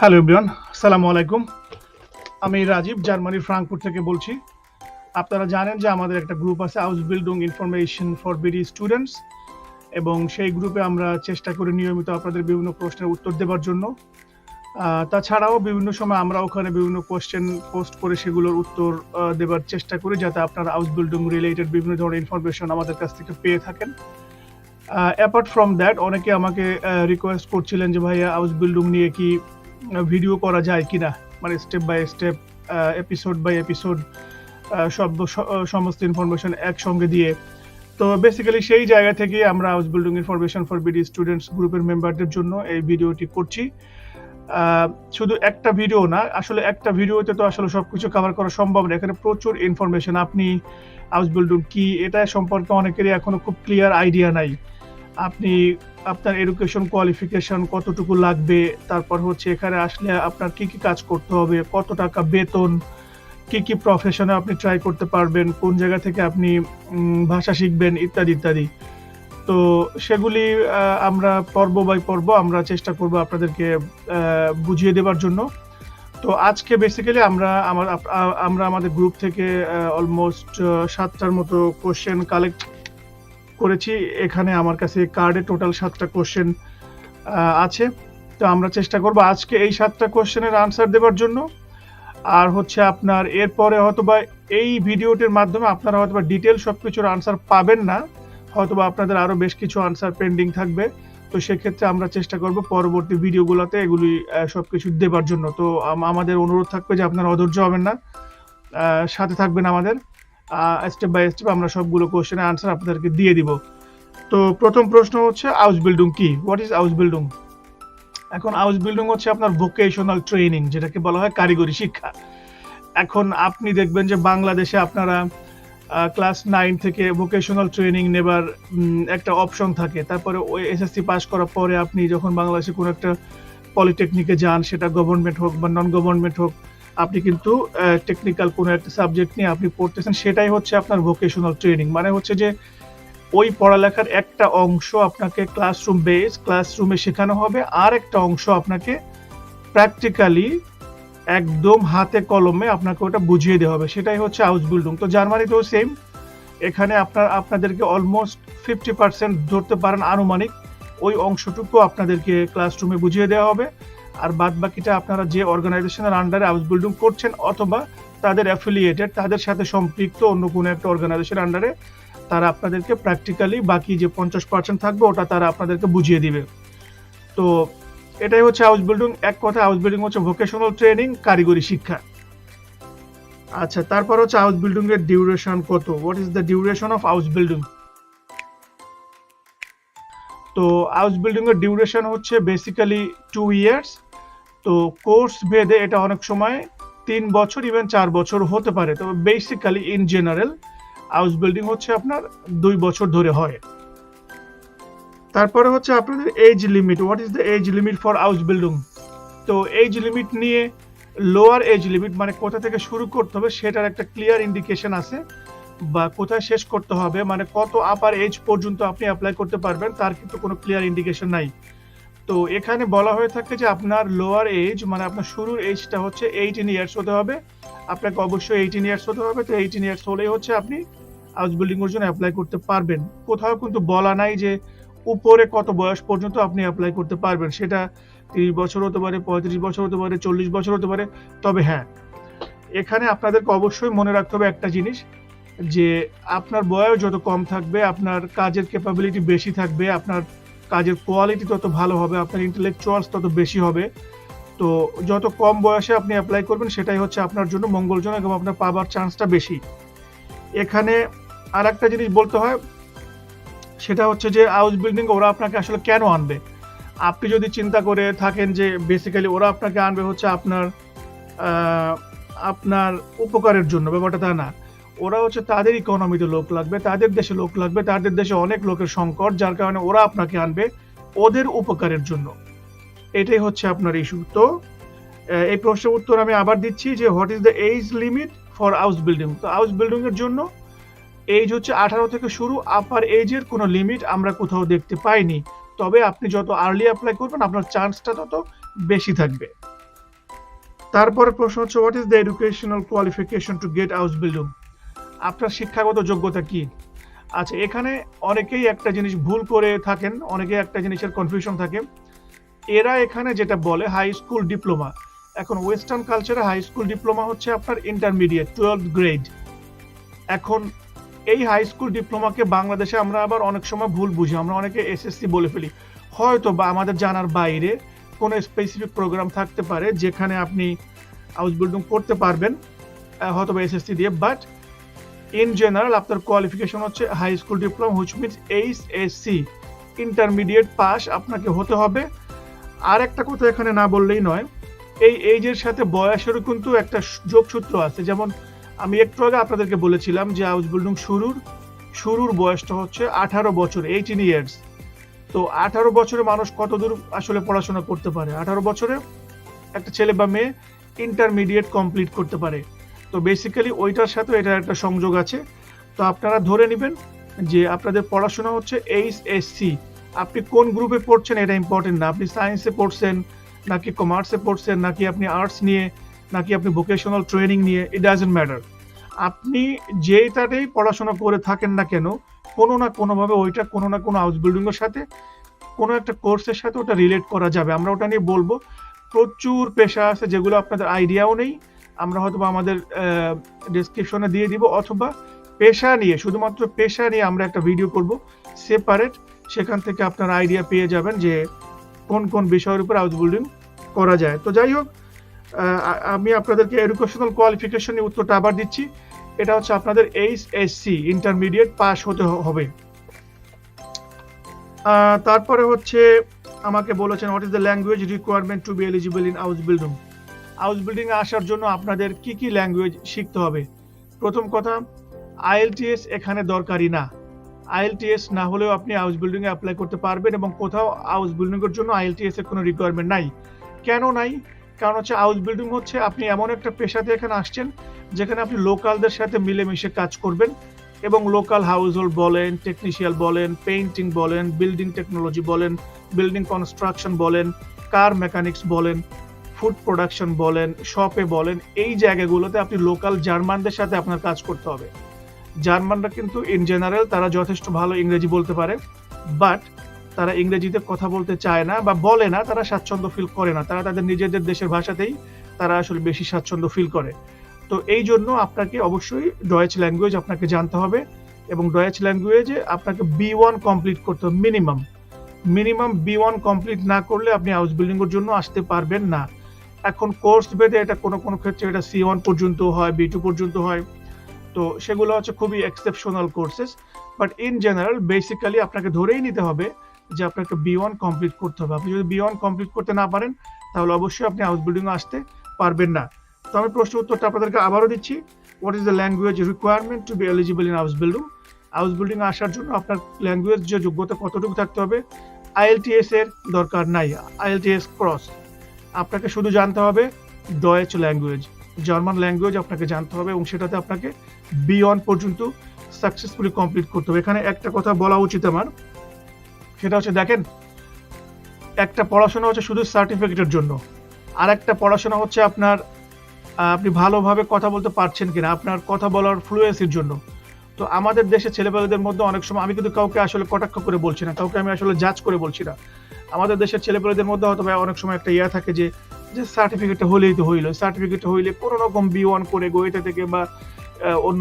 Hello everyone আসসালামু আলাইকুম আমি রাজীব, জার্মানির ফ্রাঙ্কফুট থেকে বলছি। আপনারা জানেন যে আমাদের একটা গ্রুপ আছে house building information for BD students এবং সেই গ্রুপে আমরা চেষ্টা করি নিয়মিত আপনাদের বিভিন্ন প্রশ্নের উত্তর দেওয়ার জন্য। তাছাড়াও বিভিন্ন সময় আমরা ওখানে বিভিন্ন কোয়েশ্চেন পোস্ট করে সেগুলোর উত্তর দেওয়ার চেষ্টা করি, যাতে আপনারা হাউস বিল্ডিং রিলেটেড বিভিন্ন ধরনের ইনফরমেশন আমাদের কাছ থেকে পেয়ে থাকেন। অ্যাপার্ট ফ্রম দ্যাট অনেকে আমাকে রিকোয়েস্ট করছিলেন যে ভাইয়া হাউস বিল্ডিং নিয়ে কি ভিডিও করা যায় কিনা? মানে step by step episode by episode সব সমস্ত ইনফরমেশন একসঙ্গে দিয়ে। তো বেসিক্যালি সেই জায়গা থেকে আমরা house building information for BD students গ্রুপের মেম্বারদের জন্য এই ভিডিওটি করছি। শুধু একটা ভিডিও না, আসলে একটা ভিডিওতে তো আসলে সব কিছু কভার করা সম্ভব না। এখানে প্রচুর ইনফরমেশন আপনি হাউস বিল্ডিং কি, এটা সম্পর্কে অনেকেরই এখনও খুব ক্লিয়ার আইডিয়া নাই। আপনি আপনার এডুকেশন কোয়ালিফিকেশন কতটুকু লাগবে, তারপর হচ্ছে এখানে আসলে আপনার কি কি কাজ করতে হবে, কত টাকা বেতন, কি কি প্রফেশনে আপনি ট্রাই করতে পারবেন, কোন জায়গা থেকে আপনি ভাষা শিখবেন, ইত্যাদি ইত্যাদি। তো সেগুলি আমরা পর্ব বাই পর্ব আমরা চেষ্টা করব আপনাদেরকে বুঝিয়ে দেওয়ার জন্য। তো আজকে বেসিক্যালি আমরা আমার আমরা আমাদের গ্রুপ থেকে অলমোস্ট সাতটার মতো কোশ্চেন কালেক্ট করেছি। এখানে আমার কাছে কার্ডে টোটাল সাতটা কোশ্চেন আছে। তো আমরা চেষ্টা করব আজকে এই সাতটা কোশ্চেনের আনসার দেওয়ার জন্য। আর হচ্ছে আপনার এরপরে হয়তোবা এই ভিডিওটির মাধ্যমে আপনারা হয়তোবা ডিটেল সব কিছুর আনসার পাবেন না। হয়তোবা আপনাদের আরও বেশ কিছু আনসার পেন্ডিং থাকবে। তো সেক্ষেত্রে আমরা চেষ্টা করব পরবর্তী ভিডিওগুলোতে এগুলি সব কিছু দেবার জন্য। তো আমাদের অনুরোধ থাকবে যে আপনারা অধৈর্য হবেন না। সাথে থাকবেন আমাদের। স্টেপ বাই স্টেপ আমরা সবগুলো কোশ্চেনের আনসার আপনাদেরকে দিয়ে দিব। তো প্রথম প্রশ্ন হচ্ছে আউস বিল্ডিং কি? হোয়াট ইজ আউস বিল্ডিং এখন আউস বিল্ডিং হচ্ছে আপনার ভোকেশনাল ট্রেনিং যেটাকে বলা হয় কারিগরি শিক্ষা। এখন আপনি দেখবেন যে বাংলাদেশে আপনারা ক্লাস নাইন থেকে ভোকেশনাল ট্রেনিং নেবার একটা অপশন থাকে। তারপরে ওই এসএসসি পাস করার পরে আপনি যখন বাংলাদেশে কোনো একটা পলিটেকনিকে যান, সেটা গভর্নমেন্ট হোক বা নন গভর্নমেন্ট হোক আপনি কিন্তু টেকনিক্যাল কোনো একটা সাবজেক্ট নিয়ে আপনি পড়তেছেন, সেটাই হচ্ছে আপনার ভোকেশনাল ট্রেনিং মানে হচ্ছে যে, ওই পড়ালেখার একটা অংশ আপনাকে ক্লাসরুম বেস ক্লাসরুমে শেখানো হবে, আর একটা অংশ আপনাকে প্র্যাকটিক্যালি একদম হাতে কলমে আপনাকে ওটা বুঝিয়ে দেওয়া হবে। সেটাই হচ্ছে হাউস বিল্ডিং তো জার্মানিতেও সেম এখানে আপনার, আপনাদেরকে অলমোস্ট ফিফটি পার্সেন্ট ধরতে পারেন আনুমানিক। ওই অংশটুকু আপনাদেরকে ক্লাসরুমে বুঝিয়ে দেওয়া হবে। আর বাদ বাকিটা আপনারা যে অর্গানাইজেশনের আন্ডারে হাউস বিল্ডিং করছেন অথবা তাদের অ্যাফিলিয়েটেড তাদের সাথে সম্পৃক্ত অন্য কোনো একটা অর্গানাইজেশনের আন্ডারে তারা আপনাদেরকে প্র্যাকটিক্যালি বাকি যে পঞ্চাশ পার্সেন্ট থাকবে, ওটা তারা আপনাদেরকে বুঝিয়ে দিবে। তো এটাই হচ্ছে হাউস বিল্ডিং এক কথা হাউস বিল্ডিং হচ্ছে ভোকেশনাল ট্রেনিং কারিগরি শিক্ষা। আচ্ছা তারপর হচ্ছে হাউস বিল্ডিং এর ডিউরেশন কত? What is the duration of house building তো হাউস বিল্ডিং এর ডিউরেশন হচ্ছে বেসিক্যালি টু ইয়ার্স তো কোর্স ভেদে এটা অনেক সময় তিন বছর ইভেন চার বছর হতে পারে। তবে basically in general house building হচ্ছে আপনার দুই বছর ধরে হয়। তারপরে হচ্ছে আপনাদের age limit what is the age limit for house building তো এজ লিমিট নিয়ে লোয়ার এজ লিমিট মানে কোথা থেকে শুরু করতে হবে সেটার একটা ক্লিয়ার ইন্ডিকেশন আছে। বা কোথায় শেষ করতে হবে মানে কত আপার এজ পর্যন্ত আপনি অ্যাপ্লাই করতে পারবেন, তার কিন্তু কোনো ক্লিয়ার ইন্ডিকেশন নাই। তো এখানে বলা হয়ে থাকে যে আপনার লোয়ার এজ মানে আপনার শুরুর এজটা হচ্ছে এইটিন ইয়ার্স হতে হবে। আপনাকে অবশ্যই এইটিন ইয়ার্স হতে হবে। তো এইটিন ইয়ার্স হলেই হচ্ছে আপনি হাউস বিল্ডিং এর জন্য অ্যাপ্লাই করতে পারবেন। কোথাও কিন্তু বলা নাই যে উপরে কত বয়স পর্যন্ত আপনি অ্যাপ্লাই করতে পারবেন। সেটা তিরিশ বছর হতে পারে, পঁয়ত্রিশ বছর হতে পারে, চল্লিশ বছর হতে পারে, তবে হ্যাঁ। এখানে আপনাদেরকে অবশ্যই মনে রাখতে হবে একটা জিনিস, যে আপনার বয়স যত কম থাকবে, আপনার কাজের ক্যাপাবিলিটি বেশি থাকবে, আপনার কাজের কোয়ালিটি তত ভালো হবে, আপনার ইন্টেলেকচুয়ালস তত বেশি হবে। তো যত কম বয়সে আপনি অ্যাপ্লাই করবেন, সেটাই হচ্ছে আপনার জন্য মঙ্গলজনক এবং আপনার পাবার চান্সটা বেশি। এখানে আর একটা জিনিস বলতে হয়, সেটা হচ্ছে যে হাউস বিল্ডিং ওরা আপনাকে আসলে কেন আনবে? আপনি যদি চিন্তা করে থাকেন যে বেসিক্যালি ওরা আপনাকে আনবে হচ্ছে আপনার আপনার উপকারের জন্য, ব্যাপারটা তা না। ওরা হচ্ছে তাদের ইকোনমিতে লোক লাগবে, তাদের দেশে লোক লাগবে, তাদের দেশে অনেক লোকের সংকট, যার কারণে ওরা আপনাকে আনবে ওদের উপকারের জন্য। এটাই হচ্ছে আপনার ইস্যু তো এই প্রশ্নের উত্তর আমি আবার দিচ্ছি যে what is the age limit for house building তো হাউস বিল্ডিং এর জন্য এজ হচ্ছে আঠারো থেকে শুরু আপার এজের কোনো লিমিট আমরা কোথাও দেখতে পাইনি। তবে আপনি যত আর্লি অ্যাপ্লাই করবেন, আপনার চান্সটা তত বেশি থাকবে। তারপরে প্রশ্ন হচ্ছে what is the educational qualification to get house building আপনার শিক্ষাগত যোগ্যতা কি? আচ্ছা এখানে অনেকেই একটা জিনিস ভুল করে থাকেন, অনেকেই একটা জিনিসের কনফিউশন থাকে। এরা এখানে যেটা বলে হাই স্কুল ডিপ্লোমা এখন ওয়েস্টার্ন কালচারে হাই স্কুল ডিপ্লোমা হচ্ছে আপনার ইন্টারমিডিয়েট টুয়েলভ গ্রেড এখন এই হাই স্কুল ডিপ্লোমাকে বাংলাদেশে আমরা আবার অনেক সময় ভুল বুঝি। আমরা অনেকে এসএসসি বলে ফেলি। হয়তো বা আমাদের জানার বাইরে কোনো স্পেসিফিক প্রোগ্রাম থাকতে পারে, যেখানে আপনি হাউস বিল্ডিং করতে পারবেন হয়তো বা এসএসসি দিয়ে বাট ইন জেনারেল আপনার কোয়ালিফিকেশন হচ্ছে high school diploma which means H S C intermediate pass আপনাকে হতে হবে। আর একটা কথা এখানে না বললেই নয়, এই এইজের সাথে বয়সেরও কিন্তু একটা যোগসূত্র আছে। যেমন আমি একটু আগে আপনাদেরকে বলেছিলাম যে হাউস বিল্ডিং শুরুর শুরুর বয়সটা হচ্ছে আঠারো বছর এইটিন ইয়ার্স তো আঠারো বছরে মানুষ কতদূর আসলে পড়াশোনা করতে পারে? আঠারো বছরে একটা ছেলে বা মেয়ে ইন্টারমিডিয়েট কমপ্লিট করতে পারে। তো বেসিক্যালি ওইটার সাথে এটার একটা সংযোগ আছে। তো আপনারা ধরে নেবেন যে আপনাদের পড়াশোনা হচ্ছে এইচ এস সি আপনি কোন গ্রুপে পড়ছেন এটা ইম্পর্টেন্ট না। আপনি সায়েন্সে পড়ছেন, নাকি কমার্সে পড়ছেন, নাকি আপনি আর্টস নিয়ে, নাকি আপনি ভোকেশনাল ট্রেনিং নিয়ে ইট ডাজেন্ট ম্যাটার আপনি যেইটাতেই পড়াশোনা করে থাকেন না কেন, কোনো না কোনোভাবে ওইটা কোনো না কোনো হাউস বিল্ডিংয়ের সাথে, কোনো একটা কোর্সের সাথে ওটা রিলেট করা যাবে। আমরা ওটা নিয়ে বলব, প্রচুর পেশা আছে যেগুলো আপনাদের আইডিয়াও নেই আমরা হয়তো আমাদের ডিসক্রিপশনে দিয়ে দিব, অথবা পেশা নিয়ে, শুধুমাত্র পেশা নিয়ে আমরা একটা ভিডিও করব সেপারেট সেখান থেকে আপনার আইডিয়া পেয়ে যাবেন যে কোন কোন বিষয়ের উপর হাউস বিল্ডিং করা যায়। তো যাই হোক আমি আপনাদেরকে এডুকেশনাল কোয়ালিফিকেশন নিয়ে উত্তরটা আবার দিচ্ছি। এটা হচ্ছে আপনাদের H S C intermediate pass হতে হবে। তারপরে হচ্ছে আমাকে বলেছেন what is the language requirement to be eligible in house building house building আসার জন্য আপনাদের কি কি ল্যাঙ্গুয়েজ শিখতে হবে? প্রথম কথা আইএলটিএস এখানে দরকারি না। আইএলটিএস না হলেও আপনি হাউস বিল্ডিং এ অ্যাপ্লাই করতে পারবেন এবং কোথাও হাউস বিল্ডিং এর জন্য আইএলটিএস এর কোনো রিকোয়ারমেন্ট নাই। কেন নাই? কারণ হচ্ছে হাউস বিল্ডিং হচ্ছে আপনি এমন একটা পেশাতে এখানে আসছেন, যেখানে আপনি লোকালদের সাথে মিলেমিশে কাজ করবেন এবং লোকাল হাউস হোল্ড বলেন টেকনিশিয়াল বলেন পেইন্টিং বলেন বিল্ডিং টেকনোলজি বলেন বিল্ডিং কনস্ট্রাকশন বলেন কার মেকানিক্স বলেন। ফুড প্রোডাকশন বলেন শপে বলেন, এই জায়গাগুলোতে আপনি লোকাল জার্মানদের সাথে আপনার কাজ করতে হবে। জার্মানরা কিন্তু ইন জেনারেল তারা যথেষ্ট ভালো ইংরেজি বলতে পারে বাট তারা ইংরেজিতে কথা বলতে চায় না বা বলে না, তারা স্বাচ্ছন্দ্য ফিল করে না। তারা তাদের নিজেদের দেশের ভাষাতেই তারা আসলে বেশি স্বাচ্ছন্দ্য ফিল করে। তো এই জন্য আপনাকে অবশ্যই ডয়েচ ল্যাঙ্গুয়েজ আপনাকে জানতে হবে এবং ডয়েচ ল্যাঙ্গুয়েজে আপনাকে বি ওয়ান কমপ্লিট করতে হবে minimum minimum B one complete না করলে আপনি হাউস বিল্ডিংয়ের জন্য আসতে পারবেন না। এখন কোর্স ভেদে এটা কোনো কোনো ক্ষেত্রে এটা সি ওয়ান পর্যন্ত হয় বি টু পর্যন্ত হয়। তো সেগুলো হচ্ছে খুবই exceptional courses but in general basically আপনাকে ধরেই নিতে হবে যে আপনাকে বি ওয়ান কমপ্লিট করতে হবে। আপনি যদি বি ওয়ান কমপ্লিট করতে না পারেন, তাহলে অবশ্যই আপনি হাউস বিল্ডিং আসতে পারবেন না। তো আমি প্রশ্ন উত্তরটা আপনাদেরকে আবারও দিচ্ছি what is the language requirement to be eligible in house building house building আসার জন্য আপনার ল্যাঙ্গুয়েজ যে যোগ্যতা কতটুকু থাকতে হবে আইএলটিএস এর দরকার নাই আইএলটিএস ক্রস আপনাকে শুধু জানতে হবে ডয়েচ ল্যাঙ্গুয়েজ জার্মান ল্যাঙ্গুয়েজ আপনাকে জানতে হবে এবং সেটাতে আপনাকে বিয়ন পর্যন্ত সাকসেসফুলি কমপ্লিট করতে হবে। এখানে একটা কথা বলা উচিত আমার, সেটা হচ্ছে দেখেন, একটা পড়াশোনা হচ্ছে শুধু সার্টিফিকেটের জন্য। আর একটা পড়াশোনা হচ্ছে আপনার, আপনি ভালোভাবে কথা বলতে পারছেন কিনা, আপনার কথা বলার ফ্লুয়েন্সির জন্য। তো আমাদের দেশে ছেলেপেলেদের মধ্যে অনেক সময় আমি কিন্তু কাউকে আসলে কটাক্ষ করে বলছি না, কাউকে আমি আসলে জাজ করে বলছি না। আমাদের দেশের ছেলেপেলেদের মধ্যে হয়তো অনেক সময় একটা ইয়া থাকে যে যে সার্টিফিকেটটা হলেই তো হইল। সার্টিফিকেটটা হইলে কোনো রকম বি ওয়ান করে গোয়েটা থেকে বা অন্য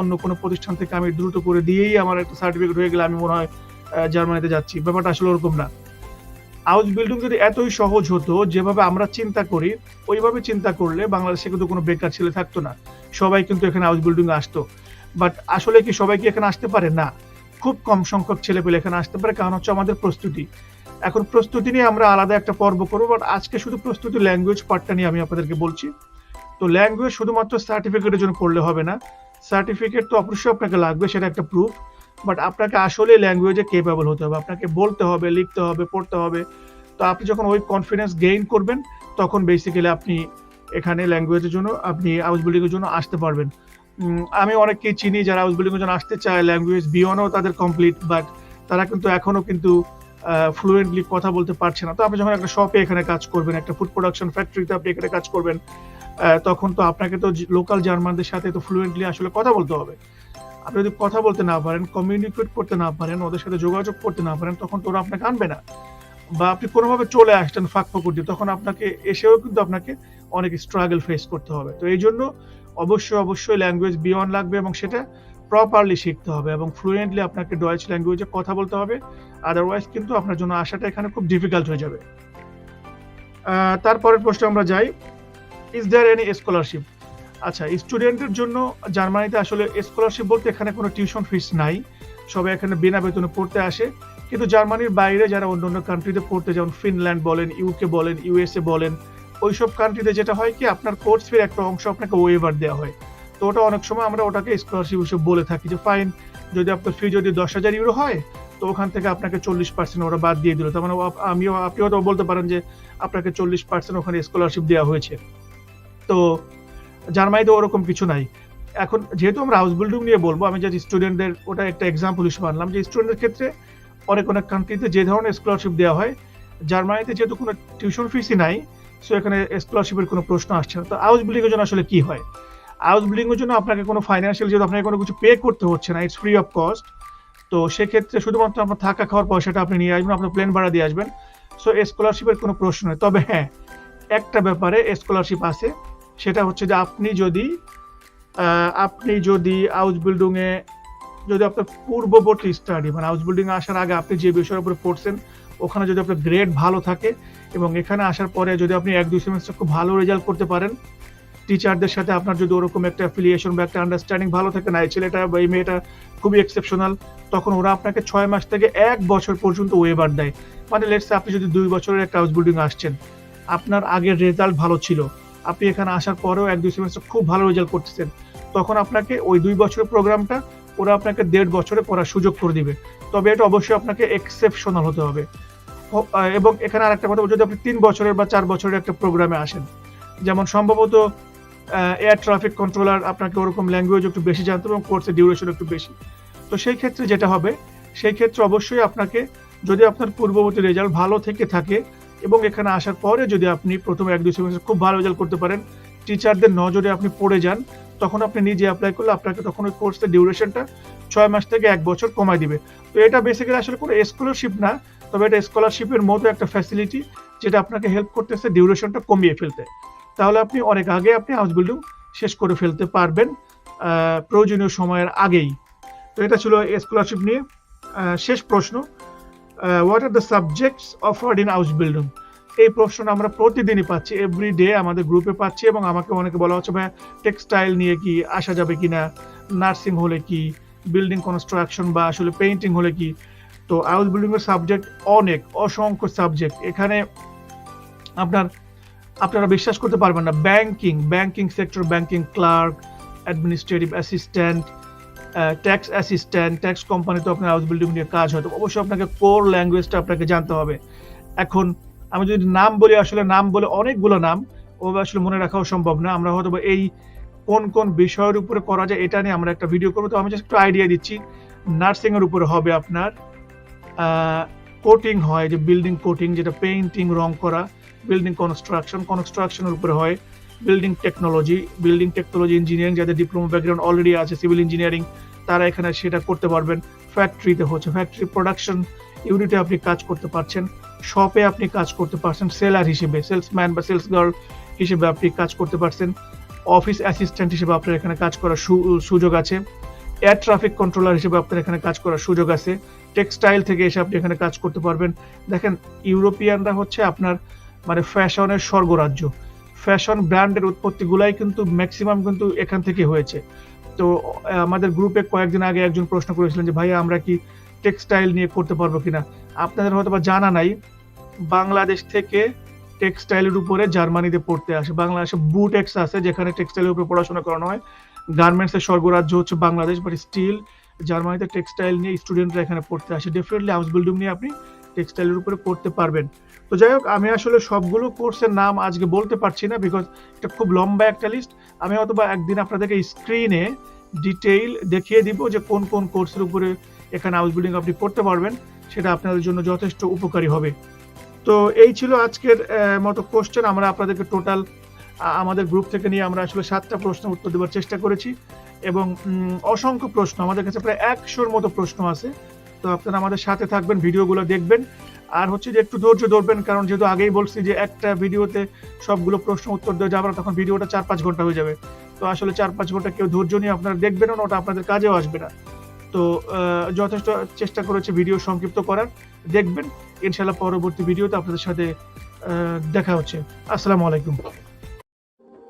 অন্য কোনো প্রতিষ্ঠান থেকে আমি দ্রুত করে দিয়েই আমার একটা সার্টিফিকেট হয়ে গেলে আমি মনে হয় জার্মানিতে যাচ্ছি। ব্যাপারটা আসলে ওরকম না। হাউস বিল্ডিং যদি এতই সহজ হতো, যেভাবে আমরা চিন্তা করি, ওইভাবে চিন্তা করলে বাংলাদেশে কিন্তু কোনো বেকার ছেলে থাকতো না। সবাই কিন্তু এখানে হাউস বিল্ডিং আসতো। বাট আসলে কি সবাই কি এখানে আসতে পারে? না। খুব কম সংখ্যক ছেলে পেলে এখানে আসতে পারে। কারণ হচ্ছে আমাদের প্রস্তুতি। এখন প্রস্তুতি নিয়ে আমরা আলাদা একটা পর্ব করব বাট আজকে শুধু প্রস্তুতি ল্যাঙ্গুয়েজ পার্টটা নিয়ে আমি আপনাদেরকে বলছি। তো ল্যাঙ্গুয়েজ শুধুমাত্র সার্টিফিকেটের জন্য পড়লে হবে না। সার্টিফিকেট তো অবশ্যই আপনাকে লাগবে, সেটা একটা প্রুফ বাট আপনাকে আসলে ল্যাঙ্গুয়েজে কেপেবল হতে হবে। আপনাকে বলতে হবে, লিখতে হবে, পড়তে হবে। তো আপনি যখন ওই কনফিডেন্স গেইন করবেন, তখন বেসিক্যালি আপনি এখানে ল্যাঙ্গুয়েজের জন্য, আপনি হাউস বিল্ডিং এর জন্য আসতে পারবেন। আমি অনেককেই চিনি যারা হাউস বিল্ডিং এর জন্য আসতে চায় ল্যাঙ্গুয়েজ বিয়নও তাদের কমপ্লিট বাট তারা কিন্তু এখনও কিন্তু ফ্লুয়েন্টলি কথা বলতে পারছে না। তো আপনি যখন একটা শপে এখানে কাজ করবেন, একটা ফুড প্রোডাকশন ফ্যাক্টরিতে আপনি এখানে কাজ করবেন তখন তো আপনাকে তো লোকাল জার্মানদের সাথে তো ফ্লুয়েন্টলি আসলে কথা বলতে হবে। আপনি যদি কথা বলতে না পারেন কমিউনিকেট করতে না পারেন, ওদের সাথে যোগাযোগ করতে না পারেন, তখন তো ওরা আপনাকে আনবে না। বা আপনি কোনোভাবে চলে আসছেন ফাঁক ফকুর দিয়ে তখন আপনাকে, এসেও কিন্তু আপনাকে অনেক স্ট্রাগল ফেস করতে হবে। তো এই জন্য অবশ্যই অবশ্যই ল্যাঙ্গুয়েজ বিয়ন লাগবে এবং সেটা প্রপারলি শিখতে হবে এবং ফ্লুয়েন্টলি আপনাকে ডয়েচ ল্যাঙ্গুয়েজে কথা বলতে হবে। আদারওয়াইজ কিন্তু আপনার জন্য আসাটা এখানে খুব ডিফিকাল্ট হয়ে যাবে। তারপরের প্রশ্ন আমরা যাই। ইজ দেয়ার এনি স্কলারশিপ আচ্ছা স্টুডেন্টের জন্য জার্মানিতে আসলে স্কলারশিপ বলতে এখানে কোনো টিউশন ফিস নাই। সবাই এখানে বিনা বেতনে পড়তে আসে। কিন্তু জার্মানির বাইরে যারা অন্য অন্য কান্ট্রিতে পড়তে যেমন ফিনল্যান্ড বলেন ইউকে বলেন ইউএসএ বলেন, ওইসব কান্ট্রিতে যেটা হয় কি, আপনার কোর্স ফির একটা অংশ আপনাকে ওয়েভার দেওয়া হয়। তো ওটা অনেক সময় আমরা ওটাকে স্কলারশিপ হিসেবে বলে থাকি যে ফাইন যদি আপনার ফি যদি দশ হাজার ইউরো হয় তো ওখান থেকে আপনাকে চল্লিশ পার্সেন্ট ওরা বাদ দিয়ে দিল। তার মানে আমিও আপনিও তো বলতে পারেন যে আপনাকে চল্লিশ পার্সেন্ট ওখানে স্কলারশিপ দেওয়া হয়েছে। তো জার্মানিতে ওরকম কিছু নাই। এখন যেহেতু আমরা হাউস বিল্ডিং নিয়ে বলব, আমি যদি স্টুডেন্টদের ওটা একটা এক্সাম্পল হিসেবে আনলাম যে স্টুডেন্টের ক্ষেত্রে অনেক অনেক কান্ট্রিতে যে ধরনের স্কলারশিপ দেওয়া হয় জার্মানিতে যেহেতু কোনো টিউশন ফিসই নাই সো এখানে স্কলারশিপের কোনো প্রশ্ন আসছে না। তো হাউস বিল্ডিংয়ের জন্য আসলে কি হয়? হাউস বিল্ডিংয়ের জন্য আপনাকে কোনো ফাইন্যান্সিয়াল যেহেতু আপনাকে কোনো কিছু পে করতে হচ্ছে না ইটস ফ্রি অফ কস্ট তো সেক্ষেত্রে শুধুমাত্র আপনার থাকা খাওয়ার পয়সাটা আপনি নিয়ে আসবেন, আপনার প্লেন ভাড়া দিয়ে আসবেন। সো স্কলারশিপের কোনো প্রশ্ন নেই। তবে হ্যাঁ একটা ব্যাপারে স্কলারশিপ আছে। সেটা হচ্ছে যে আপনি যদি আপনি যদি হাউস বিল্ডিংয়ে যদি আপনার পূর্ববর্তী স্টাডি মানে হাউস বিল্ডিং আসার আগে আপনি যে বিষয়ের উপরে পড়ছেন, ওখানে যদি আপনার গ্রেড ভালো থাকে এবং এখানে আসার পরে যদি আপনি এক দুই সেমিস্টার খুব ভালো রেজাল্ট করতে পারেন টিচারদের সাথে আপনার যদি ওরকম একটা অ্যাফিলিয়েশন বা একটা আন্ডারস্ট্যান্ডিং ভালো থাকে না এই ছেলেটা বা এই মেয়েটা খুবই এক্সেপশনাল তখন ওরা আপনাকে ছয় মাস থেকে এক বছর পর্যন্ত ওয়েবার দেয়। মানে লেটস আপনি যদি দুই বছরের একটা হাউস বিল্ডিং আসছেন আপনার আগের রেজাল্ট ভালো ছিল আপনি এখানে আসার পরেও এক দুই সেমিস্টার খুব ভালো রেজাল্ট করতেছেন তখন আপনাকে ওই দুই বছরের প্রোগ্রামটা ওরা আপনাকে দেড় বছরে পড়ার সুযোগ করে দিবে। তবে এটা অবশ্যই আপনাকে এক্সেপশনাল হতে হবে। এবং এখানে আরেকটা কথা বলছি, যদি আপনি তিন বছরের বা চার বছরের একটা প্রোগ্রামে আসেন যেমন সম্ভবত এয়ার ট্রাফিক কন্ট্রোলার আপনাকে ওরকম ল্যাঙ্গুয়েজ একটু বেশি জানতে হবে এবং কোর্সের ডিউরেশন একটু বেশি। তো সেই ক্ষেত্রে যেটা হবে, সেই ক্ষেত্রে অবশ্যই আপনাকে যদি আপনার পূর্ববর্তী রেজাল্ট ভালো থেকে থাকে এবং এখানে আসার পরে যদি আপনি প্রথমে এক দুই সেমিস্টার খুব ভালো রেজাল্ট করতে পারেন টিচারদের নজরে আপনি পড়ে যান, তখন আপনি নিজে অ্যাপ্লাই করলে আপনাকে তখন ওই কোর্সের ডিউরেশনটা ছয় মাস থেকে এক বছর কমায় দিবে। তো এটা বেসিক্যালি আসলে কোনো স্কলারশিপ না, তবে এটা স্কলারশিপের মতো একটা ফ্যাসিলিটি যেটা আপনাকে হেল্প করতেছে ডিউরেশনটা কমিয়ে ফেলতে। তাহলে আপনি অনেক আগে আপনি হাউস বিল্ডিং শেষ করে ফেলতে পারবেন প্রয়োজনীয় সময়ের আগেই। তো এটা ছিল স্কলারশিপ নিয়ে। শেষ প্রশ্ন what are the subjects offered in house building এই প্রশ্নটা আমরা প্রতিদিনই পাচ্ছি এভরি ডে আমাদের গ্রুপে পাচ্ছি এবং আমাকে অনেকে বলা হচ্ছে ভাই টেক্সটাইল নিয়ে কি আসা যাবে কি না নার্সিং হলে কি? বিল্ডিং কনস্ট্রাকশন বা আসলে পেইন্টিং হলে কি? তো হাউস বিল্ডিংয়ের সাবজেক্ট অনেক, অসংখ্য সাবজেক্ট এখানে আপনার আপনারা বিশ্বাস করতে পারবেন না banking banking sector banking clerk administrative assistant tax assistant tax কোম্পানিতে আপনার হাউস বিল্ডিং নিয়ে কাজ হয়, তো অবশ্যই আপনাকে কোর ল্যাঙ্গুয়েজটা আপনাকে জানতে হবে। এখন আমি যদি নাম বলি, আসলে নাম বলে অনেকগুলো নাম, ওভাবে আসলে মনে রাখাও সম্ভব না। আমরা হয়তো এই কোন কোন বিষয়ের উপরে করা যায় এটা নিয়ে আমরা একটা ভিডিও করব। তো আমি জাস্ট একটু আইডিয়া দিচ্ছি নার্সিংয়ের উপরে হবে আপনার কোটিং হয়, যে বিল্ডিং কোটিং যেটা পেইন্টিং রং করা। বিল্ডিং কনস্ট্রাকশন কনস্ট্রাকশনের উপরে হয় building technology building technology engineering যাদের ডিপ্লোমা ব্যাকগ্রাউন্ড অলরেডি আছে সিভিল ইঞ্জিনিয়ারিং তারা এখানে সেটা করতে পারবেন। ফ্যাক্টরিতে হচ্ছে ফ্যাক্টরি প্রোডাকশন ইউনিটে আপনি কাজ করতে পারছেন। শপে আপনি কাজ করতে পারছেন সেলার হিসেবে সেলসম্যান বা সেলস গার্ল হিসেবে আপনি কাজ করতে পারছেন। অফিস অ্যাসিস্ট্যান্ট হিসেবে আপনার এখানে কাজ করার সুযোগ আছে। এয়ার ট্রাফিক কন্ট্রোলার হিসেবে আপনার এখানে কাজ করার সুযোগ আছে। টেক্সটাইল থেকে এসে আপনি এখানে কাজ করতে পারবেন। দেখেন ইউরোপিয়ানরা হচ্ছে আপনার মানে ফ্যাশনের স্বর্গরাজ্য। ফ্যাশন ব্র্যান্ডের উৎপত্তিগুলাই কিন্তু ম্যাক্সিমাম কিন্তু এখান থেকে হয়েছে। তো আমাদের গ্রুপে কয়েকদিন আগে একজন প্রশ্ন করেছিলেন যে, ভাইয়া, আমরা কি টেক্সটাইল নিয়ে করতে পারব কিনা? আপনাদের হয়তো বা জানা নাই, বাংলাদেশ থেকে টেক্সটাইলের উপরে জার্মানিতে পড়তে আসে। বাংলাদেশে বুটেক্স আছে, যেখানে টেক্সটাইলের উপরে পড়াশোনা করানো হয়। গার্মেন্টসের স্বর্গরাজ্য হচ্ছে বাংলাদেশ বাট স্টিল জার্মানিতে টেক্সটাইল নিয়ে স্টুডেন্টরা এখানে পড়তে আসে। ডেফিনেটলি হাউস বিল্ডিং নিয়ে আপনি টেক্সটাইলের উপরে পড়তে পারবেন। তো যাই হোক, আমি আসলে সবগুলো কোর্সের নাম আজকে বলতে পারছি না বিকজ এটা খুব লম্বা একটা লিস্ট আমি হয়তো বা একদিন আপনাদেরকে স্ক্রিনে ডিটেইল দেখিয়ে দিব যে কোন কোন কোর্সের উপরে এখানে হাউস বিল্ডিং আপনি পড়তে পারবেন, সেটা আপনাদের জন্য যথেষ্ট উপকারী হবে। তো এই ছিল আজকের মতো কোশ্চেন আমরা আপনাদেরকে টোটাল আমাদের গ্রুপ থেকে নিয়ে আমরা আসলে সাতটা প্রশ্ন উত্তর দেওয়ার চেষ্টা করেছি এবং অসংখ্য প্রশ্ন, আমাদের কাছে প্রায় একশোর মতো প্রশ্ন আছে। তো আপনারা আমাদের সাথে থাকবেন, ভিডিওগুলো দেখবেন। আর হচ্ছে যে একটু ধৈর্য ধরবেন, কারণ যেহেতু আগেই বলছি যে একটা ভিডিওতে সবগুলো প্রশ্ন উত্তর দেওয়া যাবে না, তখন ভিডিওটা চার পাঁচ ঘণ্টা হয়ে যাবে। তো আসলে চার পাঁচ ঘণ্টা কেউ ধৈর্য নিয়ে আপনারা দেখবেন না, ওটা আপনাদের কাজেও আসবে না। তো যথেষ্ট চেষ্টা করেছে ভিডিও সংক্ষিপ্ত করার। দেখবেন ইনশাল্লাহ পরবর্তী ভিডিওতে আপনাদের সাথে দেখা হচ্ছে। আসসালামু আলাইকুম।